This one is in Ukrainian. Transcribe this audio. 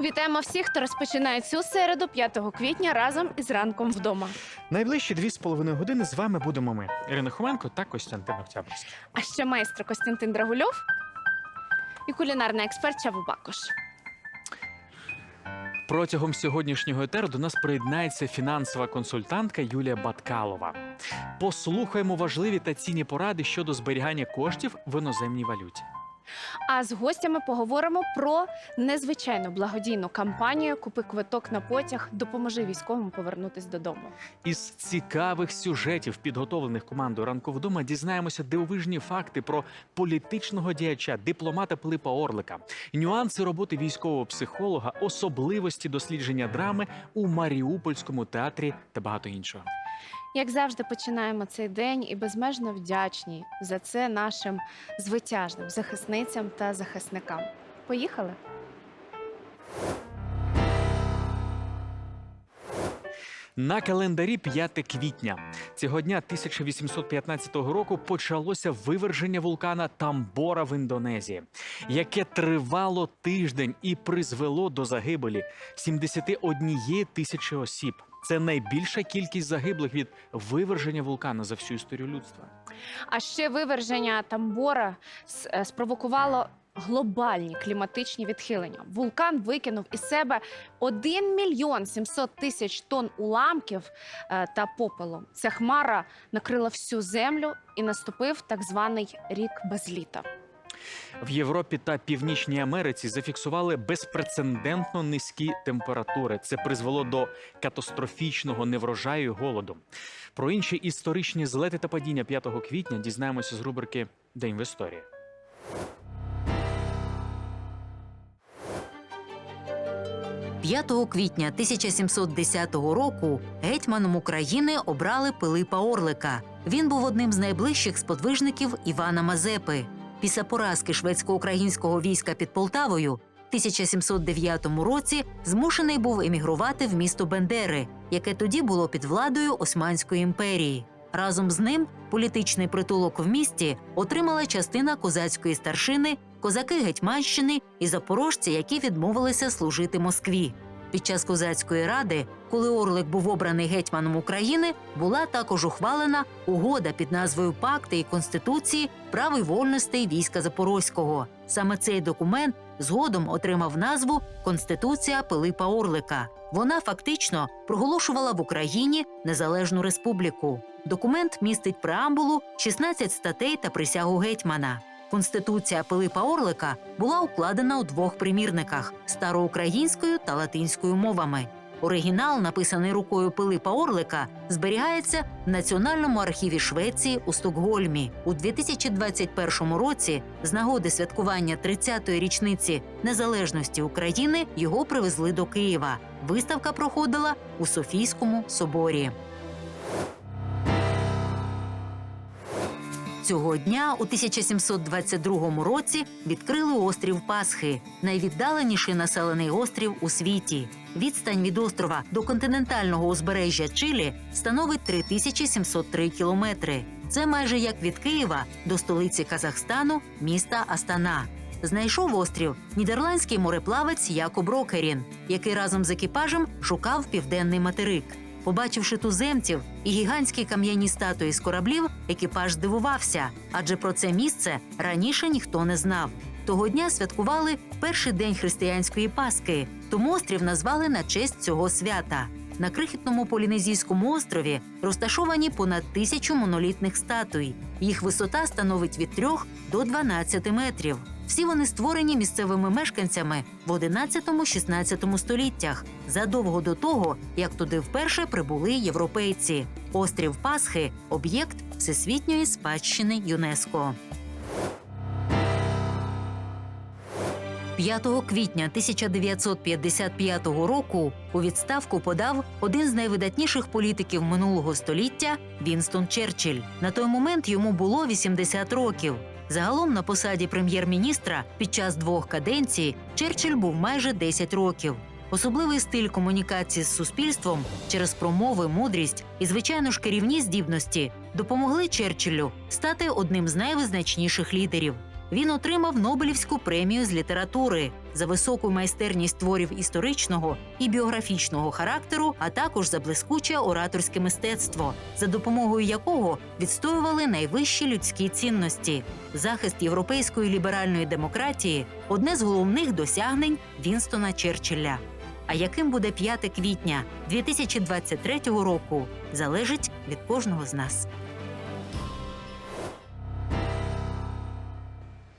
Вітаємо всіх, хто розпочинає цю середу 5 квітня разом із ранком вдома. Найближчі дві з половиною години з вами будемо ми, Ірина Хоменко та Костянтин Октябрьський. А ще майстер Костянтин Драгульов і кулінарний експерт Чаву Бакош. Протягом сьогоднішнього етеру до нас приєднається фінансова консультантка Юлія Баткалова. Послухаємо важливі та цінні поради щодо зберігання коштів в іноземній валюті. А з гостями поговоримо про незвичайну благодійну кампанію Купи квиток на потяг, допоможи військовим повернутись додому. Із цікавих сюжетів, підготовлених командою ранку вдома, дізнаємося дивовижні факти про політичного діяча, дипломата Пилипа Орлика, нюанси роботи військового психолога, особливості дослідження драми у Маріупольському театрі та багато іншого. Як завжди, починаємо цей день і безмежно вдячні за це нашим звитяжним захисницям та захисникам. Поїхали! На календарі 5 квітня цього дня 1815 року почалося виверження вулкана Тамбора в Індонезії, яке тривало тиждень і призвело до загибелі 71 тисячі осіб. Це найбільша кількість загиблих від виверження вулкана за всю історію людства. А ще виверження Тамбора е, спровокувало глобальні кліматичні відхилення. Вулкан викинув із себе 1 мільйон 700 тисяч тонн уламків е, та попелу. Ця хмара накрила всю землю і наступив так званий рік без літа. В Європі та Північній Америці зафіксували безпрецедентно низькі температури. Це призвело до катастрофічного неврожаю і голоду. Про інші історичні злети та падіння 5 квітня дізнаємося з рубрики День в історії. – 5 квітня 1710 року гетьманом України обрали Пилипа Орлика. Він був одним з найближчих сподвижників Івана Мазепи. Після поразки шведсько-українського війська під Полтавою в 1709 році змушений був емігрувати в місто Бендери, яке тоді було під владою Османської імперії. Разом з ним політичний притулок в місті отримала частина козацької старшини, козаки Гетьманщини і запорожці, які відмовилися служити Москві. Під час козацької ради, коли Орлик був обраний гетьманом України, була також ухвалена угода під назвою Пакти і Конституції прав вольностей війська Запорозького. Саме цей документ згодом отримав назву Конституція Пилипа Орлика. Вона фактично проголошувала в Україні незалежну республіку. Документ містить преамбулу, 16 статей та присягу гетьмана. Конституція Пилипа Орлика була укладена у двох примірниках староукраїнською та латинською мовами. Оригінал, написаний рукою Пилипа Орлика, зберігається в Національному архіві Швеції у Стокгольмі. У 2021 році, з нагоди святкування 30-ї річниці незалежності України, його привезли до Києва. Виставка проходила у Софійському соборі. Цього дня у 1722 році відкрили острів Пасхи, найвіддаленіший населений острів у світі. Відстань від острова до континентального узбережжя Чилі становить 3703 кілометри. Це майже як від Києва до столиці Казахстану, міста Астана. Знайшов острів нідерландський мореплавець Якоб Рокерін, який разом з екіпажем шукав південний материк. Побачивши туземців і гігантські кам'яні статуї з кораблів, екіпаж здивувався, адже про це місце раніше ніхто не знав. Того дня святкували перший день християнської Пасхи, тому острів назвали на честь цього свята. На крихітному полінезійському острові розташовані понад тисячу монолітних статуй. Їх висота становить від 3 до 12 метрів. Всі вони створені місцевими мешканцями в 11-16 століттях, задовго до того, як туди вперше прибули європейці. Острів Пасхи об'єкт всесвітньої спадщини ЮНЕСКО. 5 квітня 1955 року у відставку подав один з найвидатніших політиків минулого століття Вінстон Черчилль. На той момент йому було 80 років. Загалом на посаді прем'єр-міністра під час двох каденцій Черчилль був майже 10 років. Особливий стиль комунікації з суспільством через промови, мудрість і, звичайно ж, керівні здібності допомогли Черчиллю стати одним з найвизначніших лідерів. Він отримав Нобелівську премію з літератури за високу майстерність творів історичного і біографічного характеру, а також за блискуче ораторське мистецтво, за допомогою якого відстоювали найвищі людські цінності. Захист європейської ліберальної демократії одне з головних досягнень Вінстона Черчилля. А яким буде 5 квітня 2023 року, залежить від кожного з нас.